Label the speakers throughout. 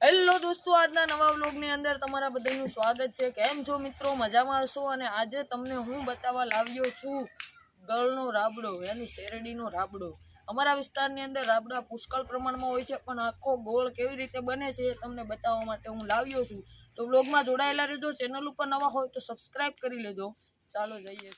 Speaker 1: Hello દોસ્તો, આજના નવા વ્લોગની અંદર તમારા બધાનું સ્વાગત છે. કેમ છો મિત્રો? મજામાં હશો? અને આજે તમને હું બતાવવા લાવ્યો છું ગળનો રાબડો, યાની શેરડીનો રાબડો. અમારા વિસ્તારની અંદર રાબડા પુષ્કળ પ્રમાણમાં હોય છે, પણ આખો ગોળ કેવી રીતે બને છે એ તમને બતાવવા માટે હું લાવ્યો છું. તો વ્લોગમાં જોડાયેલા રહેજો. ચેનલ ઉપર નવા હોય તો સબસ્ક્રાઈબ કરી લેજો. ચાલો જઈએ.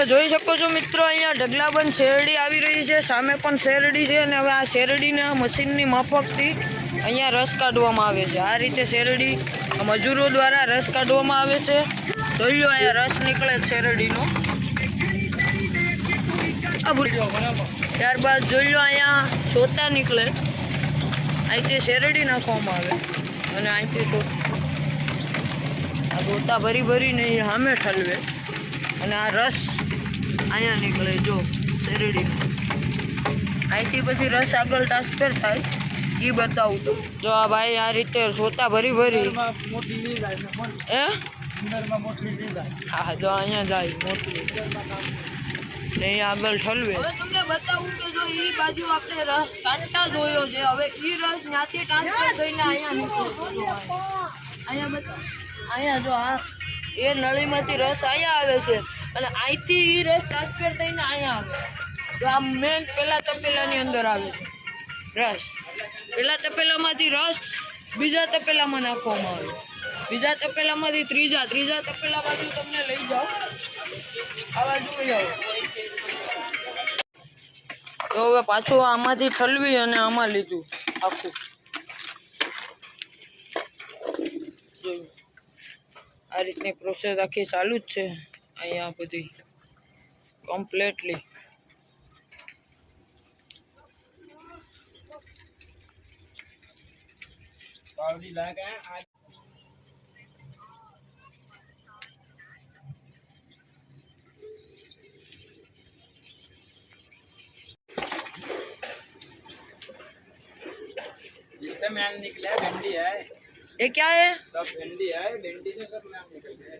Speaker 1: તમે જોઈ શકો છો મિત્રો, અહીંયા ઢગલાબંધ શેરડી આવી રહી છે. સામે પણ શેરડી છે અને હવે આ શેરડીના મશીનની માફકથી અહીંયા રસ કાઢવામાં આવે છે. આ રીતે શેરડી મજૂરો દ્વારા રસ કાઢવામાં આવે છે. જોઈ લો અહીંયા રસ નીકળે શેરડીનો. ત્યારબાદ જોઈ લો અહીંયા સોતા નીકળે. અહીંથી શેરડી નાખવામાં આવે. અને અહીંથી સોતા. આ ગોતા ભરી ભરીને સામે ઠલવે. અને આ રસ અહીંયા નીકળે જો શેરડી. અહીંથી પછી રસ આગળ ટ્રાન્સફર થાય એ બતાવું તો જો આ ભાઈ આ રીતે સોતા ભરી ભરી. હે? હા જો અહીંયા જાય મોટલી ને આગળ ઠલવે. હવે તમને બતાવું કે જો એ બાજુ આપણે રસ કાઢતા જોયો છે. હવે એ રસ ત્યાંથી ટ્રાન્સફર થઈને અહીંયા નીકળે અહીંયા બતાવ. અહીંયા જો આ એ નળીમાંથી રસ અહીંયા આવે છે. અને અહીંથી એ રસ ટ્રાન્સફર થઈને અહીંયા આવે. તો આ મેન પહેલા તપેલાની અંદર આવે છે. રસ. પહેલા તપેલામાંથી રસ બીજા તપેલામાં નાખવામાં આવે. બીજા તપેલામાંથી ત્રીજા. ત્રીજા તપેલા બાજુ તમને લઈ જાઓ. આ બાજુ જાઓ. તો હવે પાછું આમાંથી ઠલવી અને આમાં લીધું. આખું. જોયું. આ રીતની પ્રોસેસ આખી ચાલુ જ છે અહીંયા બધી કમ્પ્લેટલી
Speaker 2: जिससे मैल निकला है भिंडी है
Speaker 1: ये क्या है
Speaker 2: सब भिंडी है भिंडी से सब मैल निकल गया है।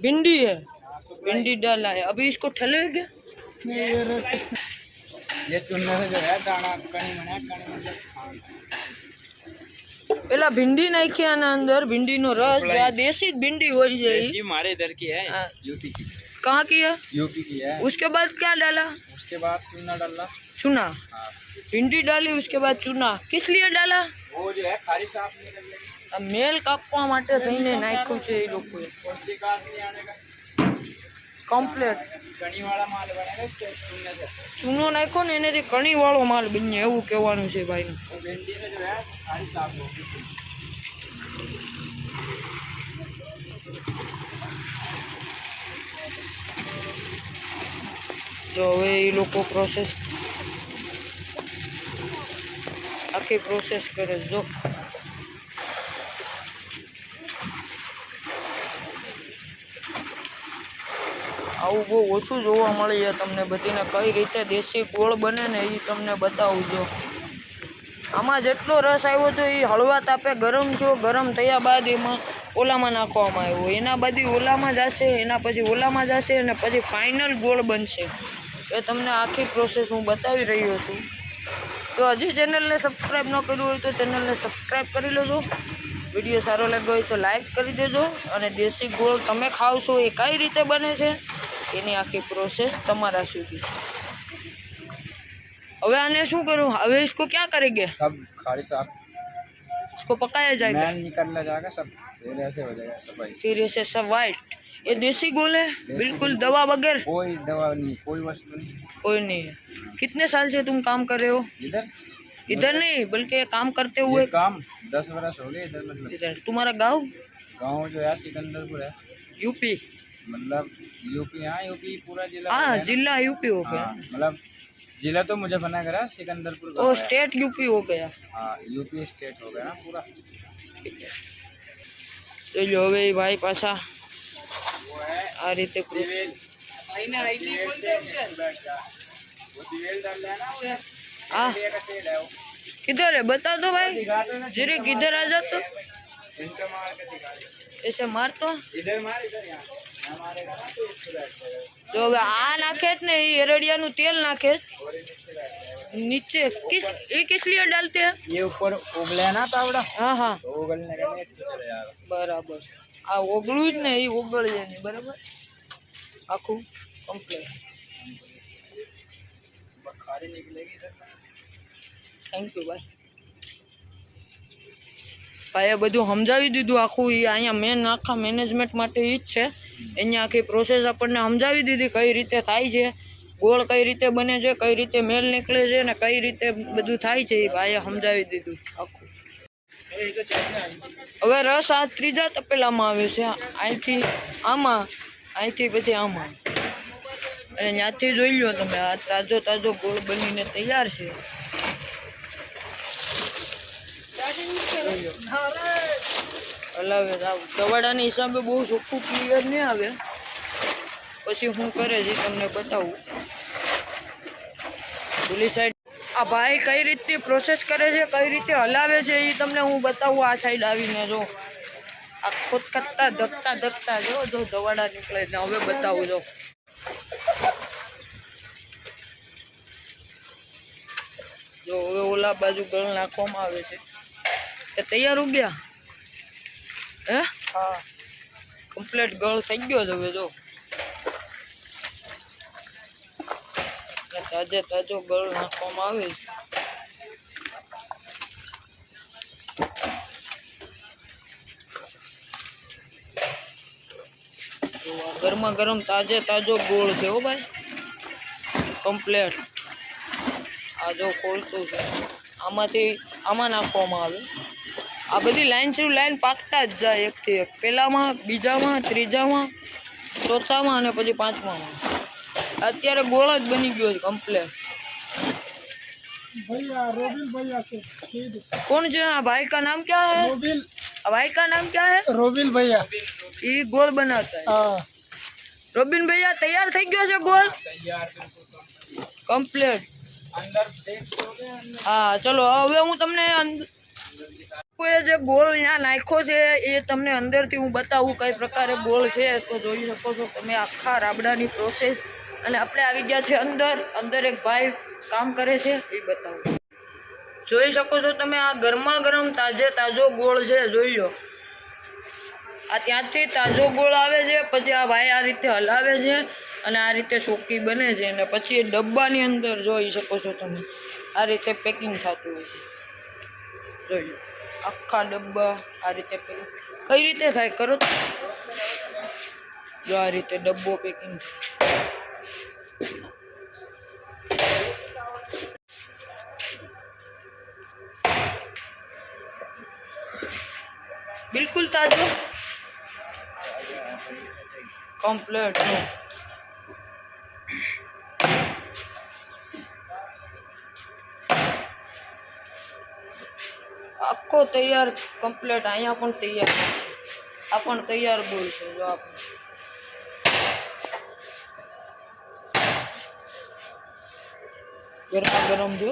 Speaker 1: भिंडी है
Speaker 2: हाँ, सब
Speaker 1: भिंडी डाला है अभी इसको ठलेगे
Speaker 2: ये चुनने से जो है दाना कणी बना कणी मतलब खान।
Speaker 1: પેલા ભીંડી નાખી આના અંદર ભીંડીનો રસ જો આ દેશી જ ભીંડી હોય છે ઈ.
Speaker 2: देसी हमारे इधर की है
Speaker 1: हाँ।
Speaker 2: यूपी की
Speaker 1: कहाँ की है
Speaker 2: यूपी की है
Speaker 1: उसके बाद क्या डाला
Speaker 2: उसके बाद चूना डाला
Speaker 1: चूना
Speaker 2: हाँ
Speaker 1: भिंडी डाली उसके बाद चूना किस लिए डाला
Speaker 2: वो जो है खाली साफ निकल गई
Speaker 1: આ મેલ કાપવા માટે થઈને નાખ્યું છે એ લોકોએ. કમ્પ્લેટ ચૂનો નાખ્યો ને એનાથી કણીવાળો માલ બન્યો, એવું કહેવાનું છે ભાઈ તો હવે એ લોકો પ્રોસેસ આખી પ્રોસેસ કરે જો. આવું બહુ ઓછું જોવા મળે છે તમને બધીને કઈ રીતે દેશી ગોળ બને ને એ તમને બતાવું જો આમાં જેટલો રસ આવ્યો તો એ હળવા તાપે ગરમ થયો, ગરમ થયા બાદ એમાં ઓલામાં નાખવામાં આવ્યો. એના બધી ઓલામાં જશે એના પછી ઓલામાં જશે અને પછી ફાઇનલ ગોળ બનશે. એ તમને આખી પ્રોસેસ હું બતાવી રહ્યો છું. તો હજી ચેનલને સબસ્ક્રાઈબ ન કર્યું હોય તો ચેનલને સબસ્ક્રાઈબ કરી લેજો. વીડિયો સારો લાગ્યો હોય તો લાઈક કરી દેજો અને દેશી ગોળ તમે ખાવ છો એ કઈ રીતે બને છે? એની આખી પ્રોસેસ તમારા સુધી હવે આને શું કરું હવે इसको क्या करेंगे
Speaker 2: सब खाली साफ
Speaker 1: इसको पकाया जाएगा
Speaker 2: मैल निकलना जाएगा सब फिर ऐसे हो जाएगा सब भाई
Speaker 1: फिर ऐसे सब वाइट ये देसी गोल है बिल्कुल दवा बगैर
Speaker 2: कोई दवा नहीं कोई वस्तु नहीं
Speaker 1: कोई नहीं है कितने साल से तुम काम कर रहे हो
Speaker 2: इधर
Speaker 1: इधर नहीं बल्कि काम करते
Speaker 2: ये
Speaker 1: हुए
Speaker 2: काम दस बरस हो गए इधर मतलब
Speaker 1: इधर तुम्हारा गांव
Speaker 2: गांव जो है सिकंदरपुर है
Speaker 1: यूपी
Speaker 2: मतलब यूपी हाँ यूपी पूरा जिला
Speaker 1: हाँ जिला यूपी हो गया।
Speaker 2: मतलब जिला तो मुझे बना है सिकंदरपुर
Speaker 1: ओ स्टेट यूपी हो गया।
Speaker 2: हाँ यूपी स्टेट हो गया ना पूरा। तो जो भी भाई पासा आ रही थे
Speaker 1: हाँ। किधर है? बता दो भाई। जरे किधर आ जा तू ऐसे मार तो।
Speaker 2: इधर मार इधर यहाँ। हमारे का ना तो इसको रहता है
Speaker 1: જો હવે આ નાખે જ ને એ એરડિયાનું તેલ નાખે જ.
Speaker 2: और ये नीचे रहता है
Speaker 1: નીચે કિસ એ किस लिए डालते हैं
Speaker 2: ये ऊपर उगले ना तावड़ा
Speaker 1: હા હા
Speaker 2: तो उगलने का नहीं चले जाएगा
Speaker 1: બરાબર આ ઓગળું જ ને એ ઓગળે નહીં બરાબર આખું કમ્પ્લીટ
Speaker 2: बखारी निकलेगी इधर
Speaker 1: થેન્ક યુ ભાઈ ભાઈએ બધું સમજાવી દીધું આખું એ અહીંયા મેન આખા મેનેજમેન્ટ માટે એ જ છે એની આખી પ્રોસેસ આપણને સમજાવી દીધી કઈ રીતે થાય છે, ગોળ કઈ રીતે બને છે, કઈ રીતે મેલ નીકળે છે અને કઈ રીતે બધું થાય છે એ ભાઈએ સમજાવી દીધું આખું. હવે રસ આ ત્રીજા તપેલામાં આવ્યો છે. અહીંથી આમાં, અહીંથી પછી આમાં. અને ત્યાંથી જોઈ લો તમે, આ તાજો તાજો ગોળ બનીને તૈયાર છે. હલાવે દવાડાના હિસાબે બહુ ચોખ્ખું ક્લિયર નહીં આવે. પછી હું કરે છે તમને બતાવું. પેલી સાઈડ આ ભાઈ કઈ રીતની પ્રોસેસ કરે છે, કઈ રીતે હલાવે છે એ તમને હું બતાવું. આ સાઈડ આવીને જો. આ ખોદકતા ધકતા ધકતા જો જો દવાડા નીકળે ને હવે બતાવું જો. જો, હવે ઓલા બાજુ ગળ નાખવામાં આવે છે. એ તૈયાર ઉગ્યા? હે?
Speaker 2: હા.
Speaker 1: કમ્પ્લીટ ગળ થઈ ગયો છે હવે જો. તાજે તાજો ગળ નાખવામાં આવે ગરમા ગરમ તાજે તાજો ગોળ છે હો ભાઈ. કમ્પ્લેટ આ જો ખોલતું છે. આમાંથી આમાં નાખવામાં આવે. આ બધી લાઈન શું લાઈન પાકતા જ જાય એકથી એક. પહેલામાં બીજામાં ત્રીજામાં ચોથામાં અને પછી પાંચમામાં. અત્યારે ગોળ જ બની ગયો છે કમ્પ્લેટ કોણ છે? આ ભાઈ કા નામ ક્યાં
Speaker 2: હે?
Speaker 1: રોબિલ ભાઈ કા નામ ક્યાં
Speaker 2: હે? રોબિલ
Speaker 1: ભૈયા. એ ગોળ બનાતા
Speaker 2: હા.
Speaker 1: રોબિન ભૈયા તૈયાર થઈ ગયો છે ગોળ? કમ્પ્લેટ હા ચલો હવે હું તમને કોઈએ જે ગોળ ત્યાં નાખ્યો છે, એ તમને અંદરથી હું બતાવું કઈ પ્રકારે ગોળ છે. તો જોઈ શકો છો તમે આખા રાબડાની પ્રોસેસ અને આપણે આવી ગયા છે અંદર. અંદર એક ભાઈ કામ કરે છે, એ બતાવું. જોઈ શકો છો તમે આ ગરમા ગરમ તાજે તાજો ગોળ છે, જોઈ લો. આ ત્યાંથી તાજો ગોળ આવે છે, પછી આ ભાઈ આ રીતે હલાવે છે અને આ રીતે ચોખ્ખી બને છે અને પછી એ ડબ્બાની અંદર જોઈ શકો છો તમે. આ રીતે પેકિંગ થતું હોય છે. જોઈ લો. આખા ડબ્બા આ રીતે પેકિંગ કઈ રીતે થાય કરો તો. જો આ રીતે ડબ્બો પેકિંગ બિલકુલ તાજો કમ્પ્લેટ આખો તૈયાર કમ્પ્લેટ અહીંયા પણ તૈયાર આ પણ તૈયાર બોલ છે, જો આપણે ગરમા ગરમ જો.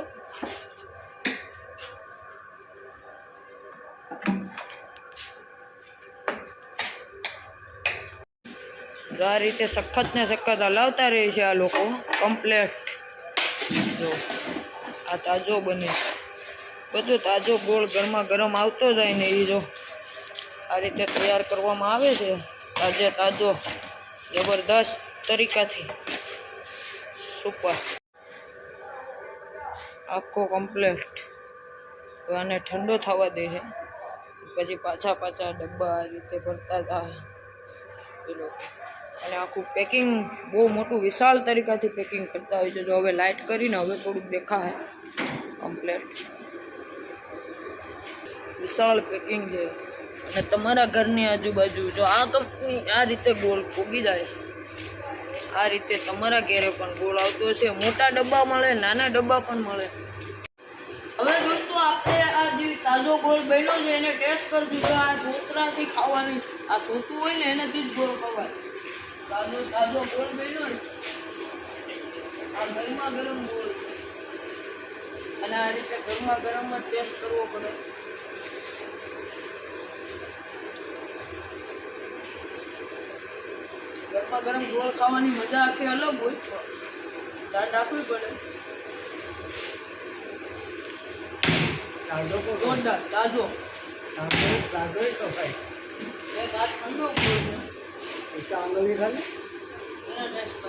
Speaker 1: જો આ રીતે સખત ને સખત હલાવતા રહે છે આ લોકો. કમ્પ્લેટ જો. આ તાજો બને. બધું તાજો ગોળ ગરમા ગરમ આવતો જાય ને એ જો આ રીતે તૈયાર કરવામાં આવે છે. તાજે તાજો, જબરદસ્ત તરીકાથી. સુપર આખો કમ્પ્લેટ આને ઠંડો થવા દે છે. પછી પાછા પાછા ડબ્બા આ રીતે ભરતા જાય પેલો અને આખું પેકિંગ બહુ મોટું વિશાળ તરીકાથી પેકિંગ કરતા હોય છે. જો હવે લાઇટ કરીને હવે થોડુંક દેખાય. કમ્પ્લેટ વિશાળ પેકિંગ છે. અને તમારા ઘરની આજુબાજુ જો આ કંપની આ રીતે ગોળ ફૂગી જાય. આ રીતે તમારા ઘેરે પણ ગોળ આવતો હશે. મોટા ડબ્બા મળે, નાના ડબ્બા પણ મળે. હવે દોસ્તો આપણે આ જે તાજો ગોળ બન્યો છે, એને ટેસ્ટ કરશું. તો આ છોતરાથી ખાવાની આ છોતું હોય ને એનાથી જ ગોળ ખવાય તાજો તાજો ગોળ બન્યો ને, આ ગરમા ગરમ ગોળ. અને આ રીતે ગરમા ગરમ જ ટેસ્ટ કરવો પડે. ગરમા ગરમ ગોળ ખાવાની મજા આખી અલગ હોય. દાંત રાખવી પડે. જોરદાર તાજો. ઠંડો ગોળ છે.
Speaker 2: એ ચાંદોલી ખાલી
Speaker 1: એના ટેસ્ટ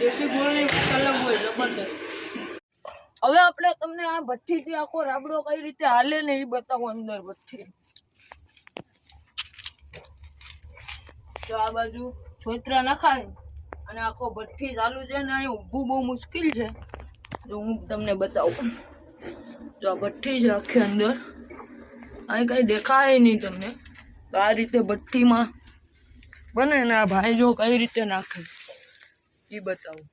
Speaker 1: દેશી ગોળની વાત અલગ હોય જબરદસ્ત. હવે આપણે તમને આ ભઠ્ઠીથી આખો રાબડો કઈ રીતે હાલે ને એ બતાવો અંદર ભઠ્ઠી. તો આ બાજુ છોતરા નખાય. અને આખો ભઠ્ઠી ચાલુ છે ને અહીં ઊભું બહુ મુશ્કેલ છે. તો હું તમને બતાવું. જો આ ભઠ્ઠી છે આખી અંદર. અહીં કંઈ દેખાય નહીં તમને. તો આ રીતે ભઠ્ઠીમાં બને ને આ ભાઈ જો કઈ રીતે નાખે એ બતાવું.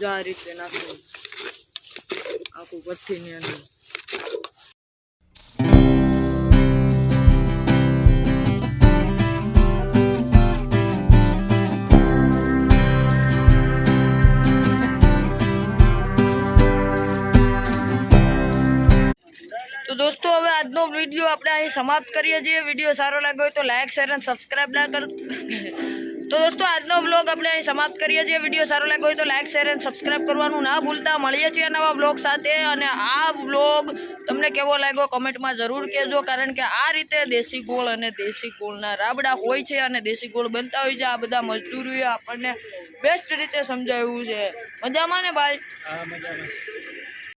Speaker 1: જો આ રીતે નાખે. આખું ભઠ્ઠીની અંદર. આપણે અહીં સમાપ્ત કરીએ છીએ. વીડિયો સારો લાગ્યો હોય તો લાઇક શેર અને સબસ્ક્રાઈબ ના કરો તો દોસ્તો, આજનો બ્લોગ આપણે અહીં સમાપ્ત કરીએ છીએ. વીડિયો સારો લાગ્યો હોય તો લાઇક શેર અને સબસ્ક્રાઈબ કરવાનું ના ભૂલતા. મળીએ છીએ નવા બ્લોગ સાથે અને આ બ્લોગ તમને કેવો લાગ્યો કમેન્ટમાં જરૂર કહેજો, કારણ કે આ રીતે દેશી ગોળ અને દેશી ગોળના રાબડા હોય છે અને દેશી ગોળ બનતા હોય છે. આ બધા મજદૂરોએ આપણને બેસ્ટ રીતે સમજાવ્યું છે. મજામાં ને ભાઈ?
Speaker 2: મજામાં.